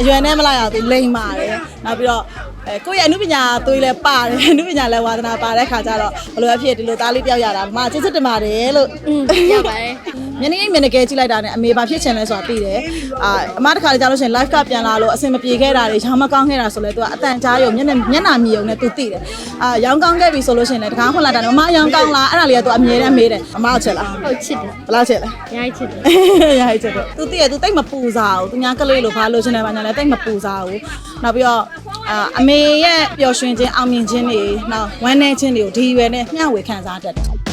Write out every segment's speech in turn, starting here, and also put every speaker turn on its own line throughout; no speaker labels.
အရွယ်နဲ့မလိုက်အောင်သူလိမ်ပါတယ်နောက်ပြီးတော့ အဲကိုယ့်ရဲ့အမှုပညာသွေးလည်းပါတယ်အမှုပညာလည်းဝါသနာပါတဲ့ခါကျတော့ဘယ်လိုအဖြစ်ဒီလိုသားလေးတယောက်ရတာမမချစ်ချစ်တင်ပါတယ်လို့
ရပါတယ်
မျက်နှာမျက်နှာကဲကြည့်လိုက်တာနဲ့အမေဘာဖြစ်ချင်လဲဆိုတာသိတယ်အာအမတခါကြာလို့ရှိရင် live ကပြန်လာလို့အဆင်မပြေခဲ့တာတွေရောင်းမကောင်းခဲ့တာဆိုလဲသူကအတန်ကြားရုံမျက်နှာမျက်နှာမြည်ုံနဲ့သူသိတယ်အာရောင်းကောင်းခဲ့ပြီဆိုလို့ရှိရင်လည်းတကားခွန်လာတာနဲ့မမရောင်းကောင်းလားအဲ့ဒါလေးကသူအမြဲတမ်းမေးတယ်အမကိုချက်လား
ဟုတ်ချစ်တယ်
ဘယ်လောက်ချက်လဲ
အများကြီးချစ်တယ်
ရိုက်ချက်တော့သူတည့်ရသူတိတ်မပူစားဘူးသူများကလေးလိုဘာလို့ချင်တယ်ဘာညာလဲတိတ်မပူစားဘူးနောက်ပြီးတော့ အာအမေရဲ့ပျော်ရွှင်ခြင်းအောင်မြင်ခြင်းတွေနောက်ဝမ်းနည်းခြင်းတွေကိုဒီရွယ်နဲ့မျှဝေခံစားတတ်တယ်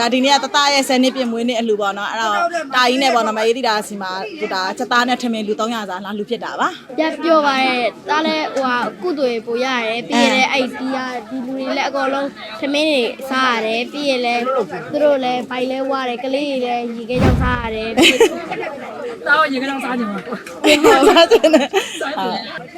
ဒါဒီနေ့ကတတရဲ့ဆယ်နှစ်ပြည့်မွေးနေ့အလှပေါ့နော်အဲ့တော့တာကြီးနဲ့ပေါ့နော်မအေးတိတာစီမှာဒီတာချက်သားနဲ့ထမင်းလူ300စာလာလူဖြစ်တာပါ
ရပြောပါရဲ့ဒါလည်းဟိုဟာကုသိုလ်ပို့ရတယ်ပြီးရင်လည်းအဲ့ဒီဟာဒီလူတွေလည်းအကုန်လုံးသမင်းတွေစားရတယ်ပြီးရင်လည်းသူတို့လည်းဘိုင်လဲဝရတယ်ကလေးတွေလည်းရေခဲကြောင်စားရတယ်
တော့ရေကတော့စားကြမှာ
စားချင်တယ်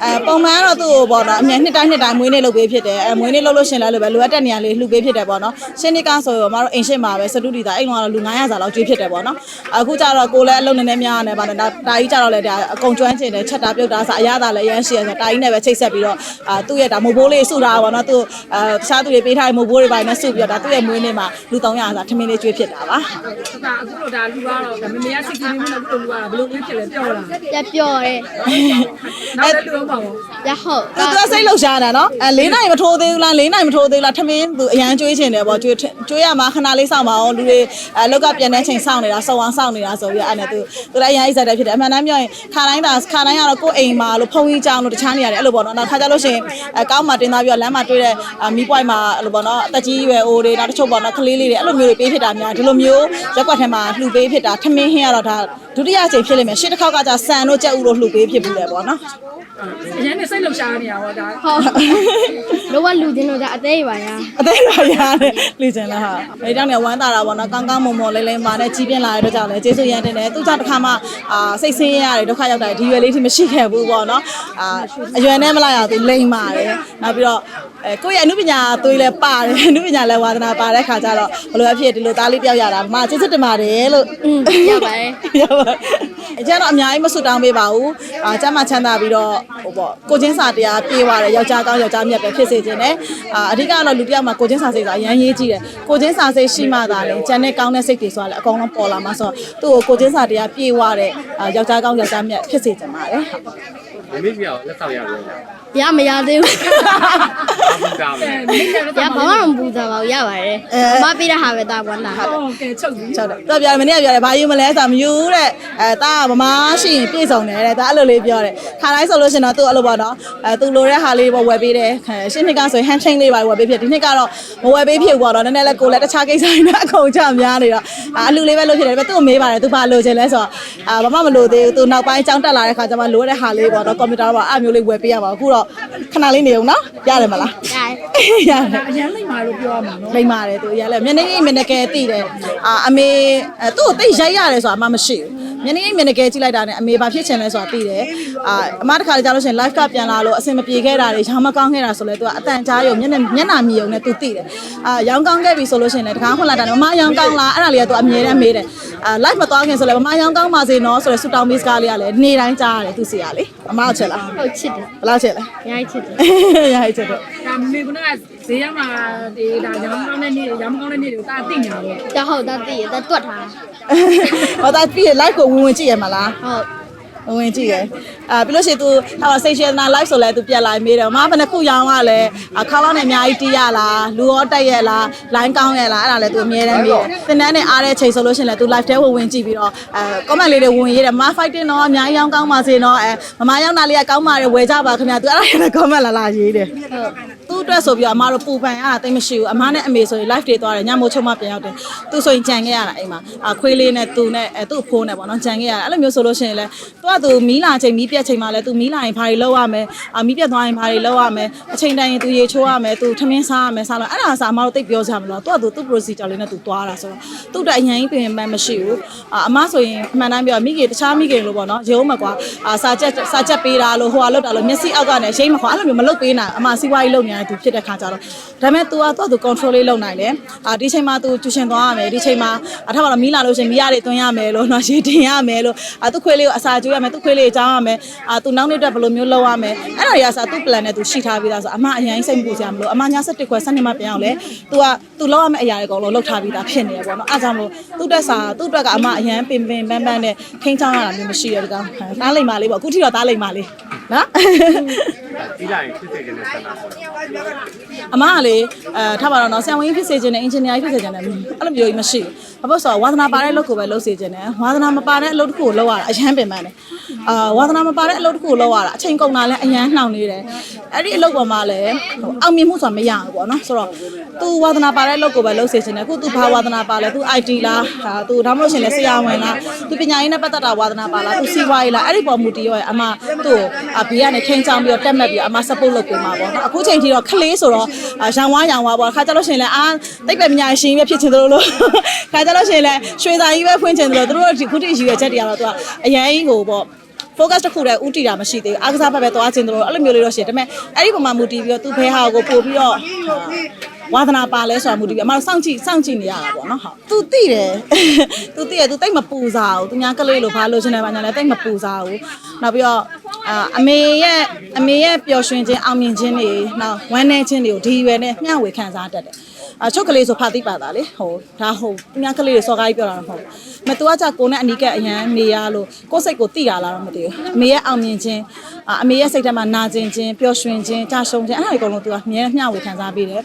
အဲပုံမှန်ကတော့သူ့ကိုပေါ့နော်အမြဲနှစ်တိုင်းနှစ်တိုင်းမွေးနေ့လုပ်ပေးဖြစ်တယ်အဲမွေးနေ့လုပ်လို့ရှရင်လည်းလိုပဲလိုအပ်တဲ့နေရာလေးလှူပေးဖြစ်တယ်ပေါ့နော်ရှင်းနှစ်ကဆိုရင်မတို့အိမ်ရှိမှာပဲစတူဒီတာအိမ်ကတော့လူ900စာလောက်ကျွေးဖြစ်တယ်ပေါ့နော်အခုကျတော့ကိုလည်းအလုံးနည်းနည်းများနေပါတော့ဒါတာကြီးကျတော့လည်းဒါအကုန်ကျွမ်းကျင်တယ်ချက်တာပြုတ်တာစအရသာလည်းရမ်းရှိရဆိုတာကြီးနဲ့ပဲချိတ်ဆက်ပြီးတော့အာသူ့ရဲ့ဒါမိုးဘိုးလေးစုတာပေါ့နော်သူအဲတခြားသူတွေပေးထားတဲ့မိုးဘိုးတွေပိုင်းနဲ့စုပြီးတော့ဒါသူ့ရဲ့မွေးနေ့မှာလူ300စာထမင်းလေးကျွေးဖြစ်တာပါ
ဒါအခုတော့ဒါလူကတော့ဒါမမေကစိတ်ကြီးနေလို့လူကဘယ်လိုမျိုးဖြစ်လဲပြောတာ
ရပြောတယ်
နောက်လည်းလူတော့ပါဘော
ရဟုတ်
သူကစိတ်လှုပ်ရှားတာနော်အဲ၄နိုင်မထိုးသေးဘူးလား၄နိုင်မထိုးသေးဘူးလားထမင်းသူအရန်ကျွေးချင်တယ်ပေါ့ကျွေးကျွေးရမှာခဏလေးစောင့်ပါအောင်လူတွေအဲလောက်ကပြန်တဲ့ချိန်စောင့်နေတာစောင့်အောင်စောင့်နေတာဆိုပြီးအဲ့နဲ့သူသူလည်းအရန်အိစက်တယ်ဖြစ်တယ်အမှန်တမ်းပြောရင်ခါတိုင်းသာခါတိုင်းကတော့ကိုယ့်အိမ်မှာလို့ဖုန်းကြီးကြောင်လို့တခြားနေရတယ်အဲ့လိုပေါ့နော်နောက်ခါကြလို့ရှိရင်အဲကောင်းမှတင်သားပြီးတော့လမ်းမှာတွေ့တဲ့မီးပွိုင်မှာအဲ့လိုပေါ့နော်အသက်ကြီးရွယ်အိုတွေနောက်တစ်ချို့ပေါ့နော်ကလေးလေးတွေအဲ့လိုမျိုးတွေပေးဖြစ်တာများဒီလိုမျိုးရက်ကွက်ထဲမှာလှူပေးဖြစ်တာထမင်းဟင်းကတော့ဒါဒုတိယအချိန်ဖြစ်လိမ့်မယ်ရှစ်တစ်ခေါက်ကကြာဆန်တို့ကြက်ဥတို့လှူပေးဖြစ်ဘူးလေပေါ့နော်
အရင်နဲ့စိတ်လှုပ်ရှားနေရတော့ဒါ
ဟုတ်လောကလူချင်းတို့ကအသေးပါရ
အသေးပါရတယ်လူကျင်လားဟာအဲကြောင့်လည်းဝမ်းသာတာပေါ့နော်ကောင်းကောင်းမွန်မွန်လေးလေးမာနဲ့ကြီးပြင်းလာတဲ့အတွက်ကြောင့်လည်းကျေးဇူးရမ်းတင်တယ်သူကြောင့်တစ်ခါမှအာစိတ်ဆင်းရဲရတယ်ဒုက္ခရောက်တာဒီရွယ်လေးထိမရှိခဲ့ဘူးပေါ့နော်အာအရွယ်နဲ့မလိုက်အောင်သူလိမ်ပါတယ်နောက်ပြီးတော့အဲကိုယ့်ရဲ့အမှုပညာသွေးလည်းပါတယ်အမှုပညာလည်းဝါသနာပါတဲ့ခါကျတော့ဘယ်လိုအဖြစ်ဒီလိုသားလေးတယောက်ရတာမမကျေးဇူးတင်ပါတယ်လို့
ရပါတယ်
ရပါအကျတော့အများကြီးမဆွတောင်းပေးပါဘူးအာကျမ်းမချမ်းသာပြီးတော့ဟိုပေါ့ကိုချင်းစာတရားပြေးသွားတယ်ယောက်ျားကောင်းယောက်ျားမြတ်ပဲဖြစ်စေခြင်းနဲ့အာအဓိကတော့လူတစ်ယောက်မှာကိုချင်းစာစိတ်ဆိုတာအရန်ရေးကြည့်တယ်ကိုချင်းစာစိတ်ရှိမှသာလေကျန်တဲ့ကောင်းတဲ့စိတ်တွေဆိုတာလည်းအကုန်လုံးပေါ်လာမှာဆိုတော့သူ့ကိုကိုချင်းစာတရားပြေးသွားတဲ့အာယောက်ျားကောင်းယောက်ျားမြတ်ဖြစ်စေခြင်းပါတယ်
မမေ့ပြောလက်ဆောင်ရလို့ရ
ရမရသေးဘူး
ဘူးကားမယ်
ရဘာမှမပူစားပါဘူးရပါတယ်မပေးတဲ့ဟာပဲတာကွာလာ
ဟောကဲချုပ်ပြီ
ဟုတ်တယ်တော့ပြောမနေ့ကပြောတယ်ဘာယူမလဲဆိုတာမယူတဲ့အဲတာကဗမာရှိရင်ပြည့်စုံတယ်တဲ့ဒါအဲ့လိုလေးပြောတယ်ခါတိုင်းဆိုလို့ရှိရင်တော့သူ့အဲ့လိုပေါ့နော်အဲသူလိုတဲ့ဟာလေးပေါ့ဝယ်ပေးတယ်ရှင်းနှစ်ကဆိုရင် hand chain လေးပါဝယ်ပေးဖြစ်ဒီနှစ်ကတော့မဝယ်ပေးဖြစ်ဘူးပေါ့နော်နည်းနည်းလေးကိုလည်းတခြားကိစ္စတွေနဲ့အကုန်ချများနေတော့အလူလေးပဲလို့ဖြစ်တယ်ဒါပေမဲ့သူ့ကိုမေးပါတယ်သူဘာလိုချင်လဲဆိုတော့အာဘာမှမလိုသေးဘူးသူနောက်ပိုင်းအကြောင်းတက်လာတဲ့ခါကျမှလိုတဲ့ဟာလေးပေါ့နော်ကွန်ပျူတာတော့အဲ့မျိုးလေးဝယ်ပေးရပါအခုတော့ခဏလေးနေအောင်နော်ရတယ်မလား
ရတယ်
ရတယ်
အရင်လိမ့်မာလို့ပြောရမှာနော်
လိမ့်ပါတယ်သူရလဲမျက်နှာကြီးမျက်နှာကဲတည်တယ်အာအမေအဲသူ့ကိုတိတ်ရိုက်ရတယ်ဆိုတာအမှမရှိဘူး မျက်နှာကြီးမျက်နှာကဲကြည့်လိုက်တာနဲ့အမေဘာဖြစ်ချင်လဲဆိုတာသိတယ်အာအမတခါလေကြာလို့ရှိရင် live ကပြန်လာလို့အဆင်မပြေခဲ့တာတွေရောင်းမကောင်းခဲ့တာဆိုလဲသူကအတန်ကြားရုံမျက်နှာမျက်နှာမြည်ုံနဲ့သူသိတယ်အာရောင်းကောင်းခဲ့ပြီဆိုလို့ရှိရင်လည်းတကားခွန်လာတာနဲ့မမရောင်းကောင်းလားအဲ့ဒါလေးကသူအမြဲတမ်းမေးတယ်အာ live မသွားခင်ဆိုလဲမမရောင်းကောင်းပါစေနော်ဆိုလဲဆူတောင်းမေးစကားလေးကလည်းနေ့တိုင်းကြားရတယ်သူစီရလေအမအောင်ချက်လား
ဟုတ်ချစ်တယ်
ဘယ်လောက်ချက်လဲ
အများကြီးချစ်တယ်
ရိုက်ချက်တော့
ဒါမမေက ဈေးရမှာဒီဒါရောင်းကောင်းတဲ့နေ့ရောင်းကောင်းတဲ့နေ့တွေကိုတာသိညာတော့
ဒါဟုတ်ဒါသိရဒါတွတ်ထား
ဟောဒါပြီးရင် live ကိုဝင်ဝင်ကြည့်ရမလား
ဟုတ်
ဝင်ကြည့်ရယ်အာပြီးလို့ရှိရင် तू ဟာစိတ်ရှယ်နာ live ဆိုလဲ तू ပြက်လာမေးတယ်မမဘယ်နှခုရောင်းရလဲအခါလောက်နဲ့အများကြီးတီးရလားလူရောတက်ရဲ့လား line ကောင်းရဲ့လားအဲ့ဒါလဲ तू အမြဲတမ်းမေးတယ်သင်တန်းနဲ့အားတဲ့ချိန်ဆိုလို့ရှိရင်လဲ तू live ထဲဝင်ဝင်ကြည့်ပြီးတော့အဲ comment လေးတွေဝင်ရေးတယ်မမ fighting တော့အများကြီးရောင်းကောင်းပါစေနော်အဲမမရောင်းတာလေးကကောင်းပါတယ်ဝယ်ကြပါခင်ဗျာ तू အဲ့ဒါလည်း comment လာလာရေးတယ် သူ့ အတွက်ဆိုပြီးတော့အမတို့ပူပန်ရတာတိတ်မရှိဘူးအမနဲ့အမေဆိုရင် live တွေသွားတယ်ညမို့ချုံမပြန်ရောက်တယ်သူဆိုရင်ကြံခဲ့ရတာအိမ်မှာအခွေးလေးနဲ့သူနဲ့အဲသူ့ဖိုးနဲ့ပေါ့နော်ကြံခဲ့ရတာအဲ့လိုမျိုးဆိုလို့ရှိရင်လဲသူကသူမီးလာချိန်မီးပြက်ချိန်မှာလဲသူမီးလာရင်ဘာတွေလုပ်ရမလဲအမီးပြက်သွားရင်ဘာတွေလုပ်ရမလဲအချိန်တိုင်းရင်သူရေချိုးရမယ်သူထမင်းစားရမယ်စားလို့အဲ့ဒါစားအမတို့တိတ်ပြောကြမလို့သူကသူသူ့ procedure လေးနဲ့သူသွားတာဆိုတော့သူ့အတွက်အရင်ကြီးပြင်ပန်းမရှိဘူးအမဆိုရင်အမှန်တမ်းပြောမိကေတခြားမိကေလို့ပေါ့နော်ရုံးမကွာအာစာချက်စာချက်ပေးတာလို့ဟိုဟာလောက်တာလို့မျက်စိအောက်ကနေရိမ့်မခွာအဲ့လိုမျိုးမလုပ်ပေးနိုင်အမစီးပွားရေးလုပ်နေတယသူ သူဖြစ်တဲ့ခါကြတော့ဒါပေမဲ့ तू อ่ะ तू သူ control လေးလုပ်နိုင်တယ်အာဒီချိန်မှာ तू ကျူရှင်သွားရမယ်ဒီချိန်မှာအထက်မှာတော့မီးလာလို့ရှရင်မီးရတွေသွင်းရမယ်လို့နော်ရေတင်ရမယ်လို့အာသူ့ခွေးလေးကိုအစာကျွေးရမယ်သူ့ခွေးလေးကိုကြောင်းရမယ်အာ तू နောက်နေ့အတွက်ဘယ်လိုမျိုးလုပ်ရမယ်အဲ့ဒါတွေကစသူ့ plan နဲ့ तू ရှိထားပြီးသားဆိုအမအရင်စိတ်မပူစရာမလိုအမညာ17ခွဲ7နှစ်မှပြန်အောင်လဲ तू อ่ะ तू လောက်ရမယ့်အရာတွေအကုန်လုံးလုပ်ထားပြီးသားဖြစ်နေရပေါ့နော်အားကြောင့်မလို့သူ့တက်စာသူ့တက်ကအမအရင်ပင်ပင်ပန်းပန်းနဲ့ခင်းချောင်းရတာမျိုးမရှိရတကောင်တားလိမ့်ပါလေးပေါ့အခုထိတော့တားလိမ့်ပါလေး နော်
ဒီလိုက်ဖြစ်စေခြင်းနဲ့ဆန္ဒပေါ့
အမကလေအဲထားပါတော့နော်ဆရာဝန်ကြီးဖြစ်စေခြင်းနဲ့အင်ဂျင်နီယာကြီးဖြစ်စေခြင်းနဲ့အဲ့လိုမျိုးကြီးမရှိဘူးဘာဖြစ်လို့ဆိုတော့ဝါသနာပါတဲ့အလုပ်ကိုပဲလုပ်စေခြင်းနဲ့ဝါသနာမပါတဲ့အလုပ်တစ်ခုကိုလုပ်ရတာအရန်ပင်ပန်းတယ်အာဝါသနာမပါတဲ့အလုပ်တစ်ခုကိုလုပ်ရတာအချိန်ကုန်တာလည်းအရန်နှောင့်နေတယ်အဲ့ဒီအလုပ်ပေါ်မှာလည်းဟိုအောင်မြင်မှုဆိုတာမရဘူးပေါ့နော်ဆိုတော့ तू ဝါသနာပါတဲ့အလုပ်ကိုပဲလုပ်စေခြင်းနဲ့အခု तू ဘာဝါသနာပါလဲ तू IT လားဟာ तू ဒါမှမဟုတ်ရှင်လဲဆရာဝန်လား तू ပညာရေးနဲ့ပတ်သက်တာဝါသနာပါလား तू စီးပွားရေးလားအဲ့ဒီပေါ်မူတည်ရောအမသူ့ကို ဘေးကနေထိန်းချောင်းပြီးတော့တက်မှတ်ပြီးတော့အမ support လုပ်ပေးမှာပေါ့နော်အခုချိန်ထိတော့ခလေးဆိုတော့ရောင်ဝါရောင်ဝါပေါ့ခါကြလို့ရှိရင်လည်းအာတိတ်ပဲပညာရှင်ပဲဖြစ်ချင်သလိုလို့ခါကြလို့ရှိရင်လည်းရွှေစာကြီးပဲဖွင့်ချင်သလိုသူတို့ဒီခုတည်းယူရချက်တွေကတော့သူကအရင်ကြီးကိုပေါ့ focus တစ်ခုတည်းဥတီတာမရှိသေးဘူးအားကစားဘက်ပဲသွားခြင်းတို့အဲ့လိုမျိုးလေးတော့ရှိတယ်ဒါပေမဲ့အဲ့ဒီပုံမှာမူတည်ပြီးတော့သူဘဲဟာကိုပို့ပြီးတော့ဝါသနာပါလဲဆိုတာမူတည်ပြီးအမတို့စောင့်ကြည့်စောင့်ကြည့်နေရတာပေါ့နော်ဟုတ်သူသိတယ်သူသိတယ်သူတိတ်မပူစားဘူးသူများကလေးလိုဘာလို့ရှင်နေပါညာလဲတိတ်မပူစားဘူးနောက်ပြီးတော့ အာအမေရဲ့အမေရဲ့ပျော်ရွှင်ခြင်းအောင်မြင်ခြင်းတွေနောက်ဝမ်းနည်းခြင်းတွေကိုဒီရွယ်နဲ့မျှဝေခံစားတတ်တယ်အချုပ်ကလေးဆိုဖာသိပါတာလေဟိုဒါဟိုသူများကလေးတွေစော်ကားကြီးပြောတာတော့မဟုတ်ဘူးမတူကကြကိုနဲ့အနီးကအရန်နေရလို့ကိုယ့်စိတ်ကိုသိရလားတော့မသိဘူးအမေရဲ့အောင်မြင်ခြင်းအာအမေရဲ့စိတ်ထဲမှာနာကျင်ခြင်းပျော်ရွှင်ခြင်းကြာရှုံခြင်းအဲ့ဒါတွေအကုန်လုံးသူကအမြဲမျှဝေခံစားပေးတယ်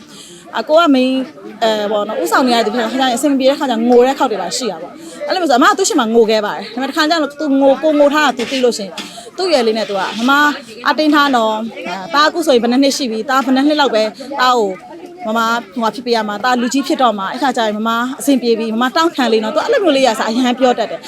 အကိုကမင်းအဲဘောနော်ဥဆောင်နေရတဲ့ခါကျရင်အဆင်ပြေတဲ့ခါကျငိုတဲ့ခောက်တွေပါရှိရပါအဲ့လိုမျိုးဆိုအမကသူ့ရှင်မှာငိုခဲ့ပါတယ်ဒါပေမဲ့တစ်ခါကျတော့သူငိုကိုငိုထားတာသူသိလို့ရှင် သူ့ရွယ်လေးနဲ့သူကမမအတင်းထားတော့တားအခုဆိုရင်ဘယ်နှစ်နှစ်ရှိပြီတားဘယ်နှစ်နှစ်လောက်ပဲတားကို မမဟိုမှာဖြစ်ပြရမှာတာလူကြီးဖြစ်တော့မှာအဲ့ခါကျရင်မမအဆင်ပြေပြီမမတောင်းခံလေးနော်သူအဲ့လိုမျိုးလေးရစားအရန်ပြောတတ်တယ်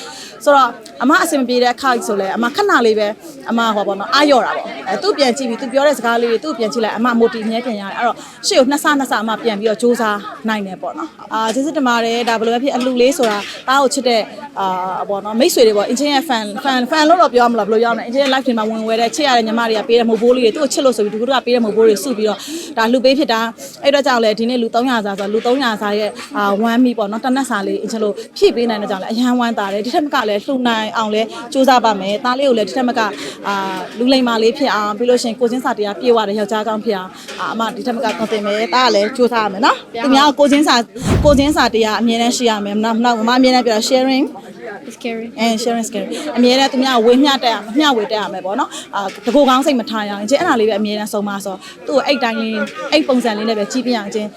ဆိုတော့အမအဆင်ပြေတဲ့အခါကြီးဆိုလဲအမခဏလေးပဲအမဟောပေါ့နော်အာရော့တာပေါ့အဲသူပြန်ကြည့်ပြီးသူပြောတဲ့စကားလေးတွေသူပြန်ကြည့်လိုက်အမမိုတီမြဲပြန်ရတယ်အဲ့တော့ရှေ့ကိုနှစ်ဆနှစ်ဆအမပြန်ပြီးတော့စူးစမ်းနိုင်တယ်ပေါ့နော်အာကျေးဇူးတင်ပါတယ်ဒါဘယ်လိုပဲဖြစ်အလူလေးဆိုတာတားကိုချစ်တဲ့အာပေါ့နော်မိတ်ဆွေတွေပေါ့အင်ဂျင်ရဲ့ fan fan fan လို့တော့ပြောမလားဘယ်လိုပြောမလဲအင်ဂျင်ရဲ့ live တွေမှာဝင်ဝဲတဲ့ချစ်ရတဲ့ညီမတွေကပေးတဲ့မုတ်ဘိုးလေးတွေသူ့ကိုချစ်လို့ဆိုပြီးဒီကုတို့ကပေးတဲ့မုတ်ဘိုးတွေစုပြီးတော့ဒါလှူပေးဖြစ်တာအဲ့တော့ကြောင့်လေဒီနေ့လူ300စာဆိုလူ300စာရဲ့အာ1မီပေါ့နော်တနက်စာလေးအင်ဂျင်လို့ဖြည့်ပေးနိုင်တဲ့ကြောင့်လေအရန်ဝမ်းတာတယ်ဒီထက်မကလည်းလှူနိုင်အောင်လဲစူးစမ်းပါမယ်တားလေးကိုလည်းဒီထက်မကအာလူလိမ္မာလေးဖြစ်အောင်ပြီးလို့ရှိရင်ကိုချင်းစာတရားပြေဝတဲ့ယောက်ျားကောင်းဖြစ်အောင်အာအမဒီထက်မကကွန်တင်မယ်တားကလည်းစူးစမ်းရမယ်နော်သူများကိုချင်းစာကိုချင်းစာတရားအမြဲတမ်းရှိရမယ်နောက်နောက်မမအမြဲတမ်းပြော sharing
it's scary
အဲ sharing scary အမြဲတမ်းသူများဝေမျှတက်ရမျှဝေတက်ရမယ်ပေါ့နော်အာတကူကောင်းစိတ်မထားရအောင်ကျင်းအဲ့ဒါလေးပဲအမြဲတမ်းဆုံးမဆိုသူ့ကိုအဲ့တိုင်းလေးအဲ့ပုံစံလေးနဲ့ပဲကြီးပြအောင်ကျင်း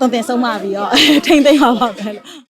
တုံတင်ဆုံးမပြီးတော့ထိမ့်သိမ်းပါပါပဲလို့